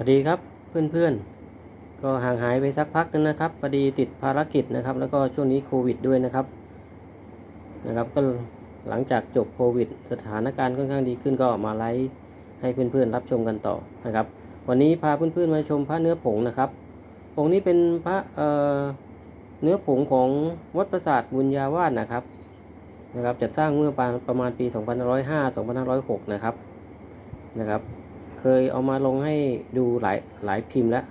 สวัสดีครับเพื่อนๆ ก็ห่างหายไปสักพักนึงนะครับพอดีติดภารกิจนะครับ แล้วก็ช่วงนี้โควิดด้วยนะครับนะครับ ก็หลังจากจบโควิด สถานการณ์ค่อนข้างดีขึ้นก็มาไลฟ์ให้เพื่อนๆรับชมกันต่อนะครับ วันนี้พาเพื่อนๆมาชมพระเนื้อผงนะครับผงนี้เป็นพระเอ่อเนื้อผงของวัดประสาทบุญญาวาสนะครับนะครับจัดสร้างเมื่อประมาณปี 2505-2506 นะครับนะครับ เคยเอามาลงให้ดูหลายหลายพิมพ์แล้ว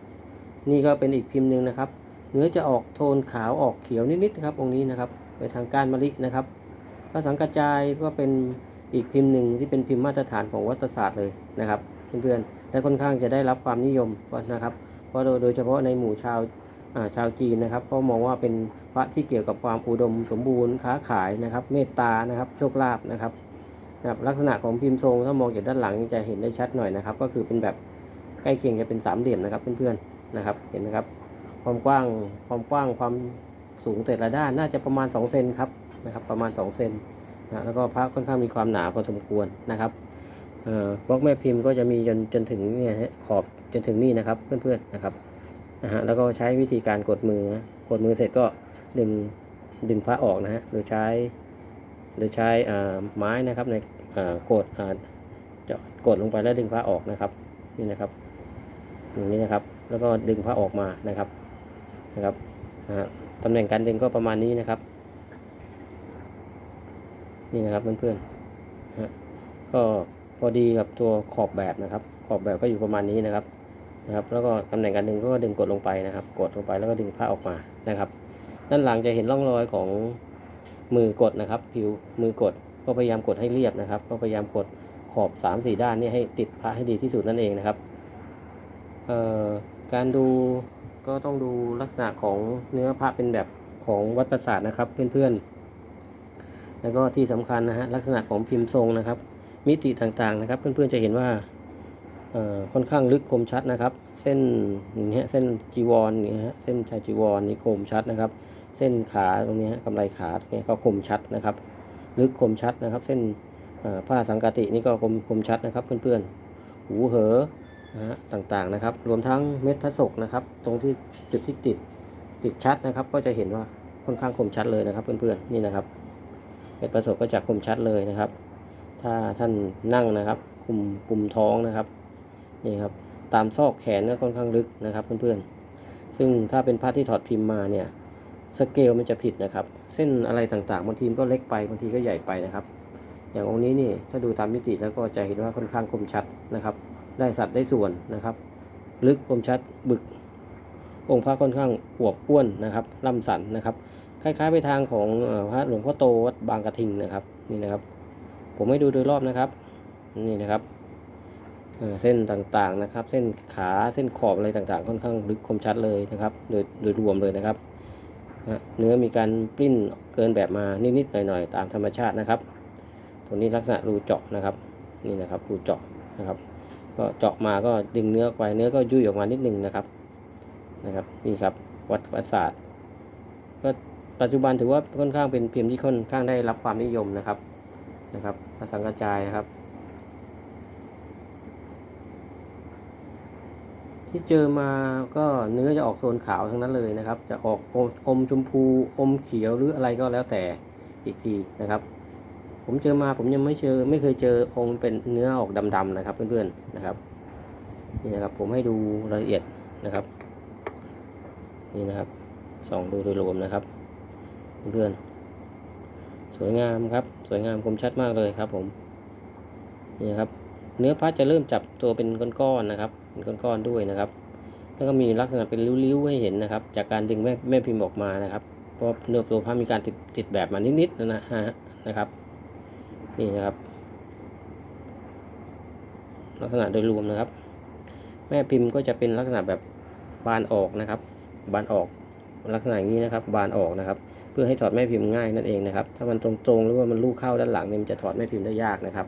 นี่ก็เป็นอีกพิมพ์หนึ่งนะครับ เนื้อจะออกโทนขาวออกเขียวนิดๆนะครับองค์นี้นะครับ ไปทางก้านมะลินะครับพระสังกระจายก็เป็นอีกพิมพ์หนึ่งที่เป็นพิมพ์มาตรฐานของวัดประสาทเลยนะครับเพื่อนๆและค่อนข้างจะได้รับความนิยมนะครับ เพราะโดยเฉพาะในหมู่ชาวาชาวจีนนะครับเพราะมองว่าเป็นพระที่เกี่ยวกับความอุดมสมบูรณ์ค้าขายนะครับ เมตตานะครับ โชคลาภนะครับ นะครับลักษณะของพิมพ์ทรงถ้ามองจากด้านหลังจะเห็นได้ชัดหน่อยนะครับ ก็คือเป็นแบบใกล้เคียงจะเป็นสามเหลี่ยมนะครับเพื่อนๆนะครับเห็นนะครับ ความกว้างความกว้างความสูงแต่ละด้านน่าจะประมาณ2เซนครับนะครับประมาณ2เซนนะแล้วก็พระค่อนข้างมีความหนาพอสมควรนะครับเอ่อบล็อกแม่พิมพ์ก็จะมีจนจนถึงเนี่ยฮะขอบจนถึงนี่นะครับเพื่อนๆนะครับนะฮะแล้วก็ใช้วิธีการกดมือกดมือเสร็จก็ดึงดึงพระออกนะฮะโดยใช้โดยใช้อ่าไม้นะครับใน กดอ่าจะกดลงไปแล้วดึงผ้าออกนะครับนี่นะครับอย่างนี้นะครับ แล้วก็ดึงผ้าออกมานะครับนะครับตำแหน่งการดึงก็ประมาณนี้นะครับ นี่นะครับเพื่อนๆก็พอดีกับตัวขอบแบบนะครับ ขอบแบบก็อยู่ประมาณนี้นะครับนะครับ แล้วก็ตำแหน่งการดึงก็ดึงกดลงไปนะครับ กดลงไปแล้วก็ดึงผ้าออกมานะครับ ด้านหลังจะเห็นร่องรอยของมือกดนะครับ ผิวมือกด ก็พยายามกดให้เรียบนะครับ ก็พยายามกดขอบ 3 4 ด้านนี่ให้ติดพระให้ดีที่สุดนั่นเองนะครับการดูก็ต้องดูลักษณะของเนื้อพระเป็นแบบของวัดประสาทนะครับเพื่อนๆ แล้วก็ที่สำคัญนะฮะลักษณะของพิมพ์ทรงนะครับ มิติต่างๆนะครับเพื่อนๆจะเห็นว่าค่อนข้างลึกคมชัดนะครับ เส้นอย่างเงี้ยเส้นจีวรเนี่ยฮะเส้นชายจีวรนี่คมชัดนะครับ เส้นขาตรงนี้ฮะกำไรขาตรงนี้ก็คมชัดนะครับ ลึกคมชัดนะครับ เส้นผ้าสังกตินี่ก็คมคมชัดนะครับ เพื่อนๆ หูเหอนะฮะต่างๆนะครับ รวมทั้งเม็ดพระศกนะครับ ตรงที่จุดที่ติดติดชัดนะครับ ก็จะเห็นว่าค่อนข้างคมชัดเลยนะครับ เพื่อนๆนี่นะครับเม็ดพระศกก็จะคมชัดเลยนะครับ ถ้าท่านนั่งนะครับคุมกุมท้องนะครับนี่ครับตามซอกแขนก็ค่อนข้างลึกนะครับ เพื่อนๆซึ่งถ้าเป็นผ้าที่ถอดพิมพ์มาเนี่ย สเกลมันจะผิดนะครับ เส้นอะไรต่างๆบางทีก็เล็กไปบางทีก็ใหญ่ไปนะครับ อย่างองค์นี้นี่ถ้าดูตามมิติแล้วก็จะเห็นว่าค่อนข้างคมชัดนะครับ ได้สัดได้ส่วนนะครับ ลึกคมชัดบึก องค์พระค่อนข้างอวบอ้วนนะครับล่ำสันนะครับ คล้ายๆ ไปทางของพระหลวงพ่อโตวัดบางกระทิงนะครับนี่นะครับ ผมให้ดูโดยรอบนะครับนี่นะครับเส้นต่างๆนะครับ เส้นขาเส้นขอบอะไรต่างๆ ค่อนข้างลึกคมชัดเลยนะครับ โดยโดยรวมเลยนะครับ นะเนื้อมีการปลิ้นเกินแบบมานิดๆหน่อยๆตามธรรมชาตินะครับตัวนี้ลักษณะรูเจาะนะครับ นี่นะครับรูเจาะนะครับ ก็เจาะมาก็ดึงเนื้อออกไปเนื้อก็ยุ่ยออกมานิดนึงนะครับนะครับนี่ครับวัดประสาทก็ปัจจุบันถือว่าค่อนข้างเป็นพิมพ์ที่ค่อนข้างได้รับความนิยมนะครับนะครับภาษากระจายนะครับ ที่เจอมาก็เนื้อจะออกโซนขาวทั้งนั้นเลยนะครับ จะออกอมอมชมพูอมเขียวหรืออะไรก็แล้วแต่อีกทีนะครับ ผมเจอมาผมยังไม่เจอไม่เคยเจอองค์เป็นเนื้อออกดำๆนะครับเพื่อนๆนะครับนี่นะครับผมให้ดูรายละเอียดนะครับ นี่นะครับส่องดูโดยรวมนะครับเพื่อนๆสวยงามครับ สวยงามคมชัดมากเลยครับผมนี่นะครับ เนื้อพระจะเริ่มจับตัวเป็นก้อนๆนะครับเป็นก้อนๆด้วยนะครับ แล้วก็มีลักษณะเป็นริ้วๆให้เห็นนะครับ จากการดึงแม่แม่พิมพ์ออกมานะครับเพราะเนื้อตัวพระมีการติดติดแบบมานิดๆนะนะฮะนะครับนี่นะครับ ลักษณะโดยรวมนะครับ แม่พิมพ์ก็จะเป็นลักษณะแบบบานออกนะครับ บานออกลักษณะอย่างนี้นะครับ บานออกนะครับ เพื่อให้ถอดแม่พิมพ์ง่ายนั่นเองนะครับ ถ้ามันตรงๆหรือว่ามันลูกเข้าด้านหลังเนี่ยมันจะถอดแม่พิมพ์ได้ยากนะครับ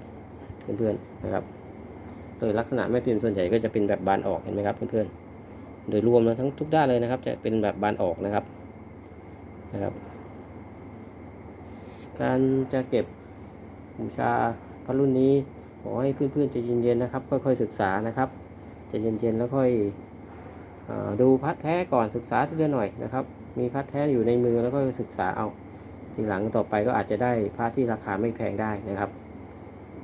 เพื่อนๆนะครับ โดยลักษณะแม่พิมพ์ส่วนใหญ่ก็จะเป็นแบบบานออกเห็นไหมครับเพื่อนๆ โดยรวมแล้วทั้งทุกด้านเลยนะครับ จะเป็นแบบบานออกนะครับนะครับ การจะเก็บบูชาพระรุ่นนี้ขอให้เพื่อนๆใจเย็นๆนะครับ ค่อยๆศึกษานะครับใจะเย็นๆแล้วค่อยอดูพัดแท้ก่อนศึกษาทีละหน่อยนะครับ มีพัดแท้อยู่ในมือแล้วก็ศึกษาเอาทีหลังต่อไปก็อาจจะได้พระที่ราคาไม่แพงได้นะครับ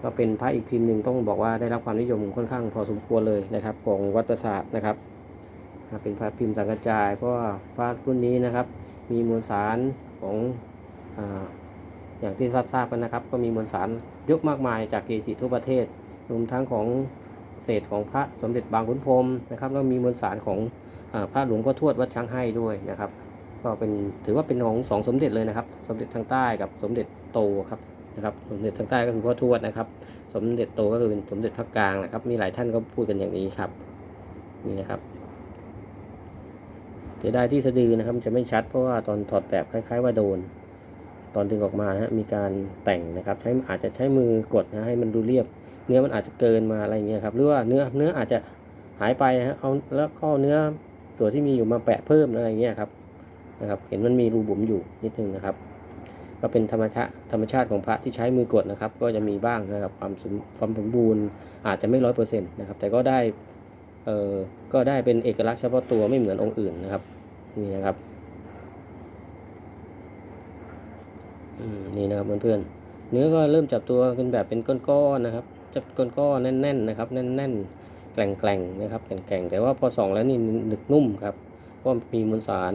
ก็เป็นพระอีกพิมพ์หนึ่งต้องบอกว่าได้รับความนิยมค่อนข้างพอสมควรเลยนะครับ ของวัดประสาทนะครับเป็นพระพิมพ์สังกระจายเพราะว่าพระรุ่นนี้นะครับ มีมวลสารของออย่างที่ทราบๆกันนะครับ ก็มีมวลสารเยอะมากมายจากเกจิทั่วประเทศรวมทั้งของเศษของพระสมเด็จบางขุนพรหมนะครับแล้วมีมวลสารของอพระหลวงพ่อทวดวัดช้างให้ด้วยนะครับ ก็เป็นถือว่าเป็นของสองสมเด็จเลยนะครับ สมเด็จทางใต้กับสมเด็จโตครับ นะครับสมเด็จทางใต้ก็คือพ่อทวดนะครับ สมเด็จโตก็คือเป็นสมเด็จพระกลางนะครับ มีหลายท่านก็พูดกันอย่างนี้ครับ นี่นะครับจะได้ที่สะดือนะครับจะไม่ชัดเพราะว่าตอนถอดแบบคล้าย ๆ ว่าโดน ตอนดึงออกมานะฮะมีการแต่งนะครับใช้อาจจะใช้มือกดนะให้มันดูเรียบ เนื้อมันอาจจะเกินมาอะไรเงี้ยครับหรือว่าเนื้อเนื้ออาจจะหายไปนะฮะเอาแล้วก็เอเนื้อส่วนที่มีอยู่มาแปะเพิ่มอะไรเงี้ยครับนะครับ เห็นมันมีรูบุ๋มอยู่นิดนึงนะครับ ก็เป็นธรรมชาติธรรมชาติของพระที่ใช้มือกดนะครับ ก็จะมีบ้างนะครับความสมความสมบูรณ์อาจจะไม่ร้อยเปอร์เซ็นต์นะครับ แต่ก็ได้เอ่อก็ได้เป็นเอกลักษณ์เฉพาะตัวไม่เหมือนองค์อื่นนะครับนี่นะครับอืมนี่นะครับเพื่อนๆเนื้อก็เริ่มจับตัวกันแบบเป็นก้อนๆนะครับจับก้อนๆแน่นๆนะครับแน่นๆแกร่งๆนะครับแกร่งๆแต่ว่าพอส่องแล้วนี่หนึกนุ่มครับเพราะมีมวลสาร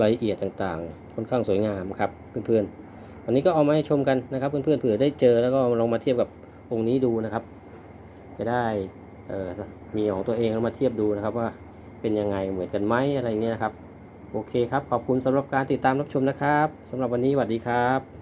รายละเอียดต่างๆ ค่อนข้างสวยงามครับเพื่อนๆ อันนี้ก็เอามาให้ชมกันนะครับ เพื่อนๆเผื่อได้เจอแล้วก็ลองมาเทียบกับองค์นี้ดูนะครับ จะได้เออมีของตัวเองแล้วมาเทียบดูนะครับว่าเป็นยังไงเหมือนกันไหมอะไรเงี้ยนะครับ โอเคครับ ขอบคุณสำหรับการติดตามรับชมนะครับสำหรับวันนี้สวัสดีครับ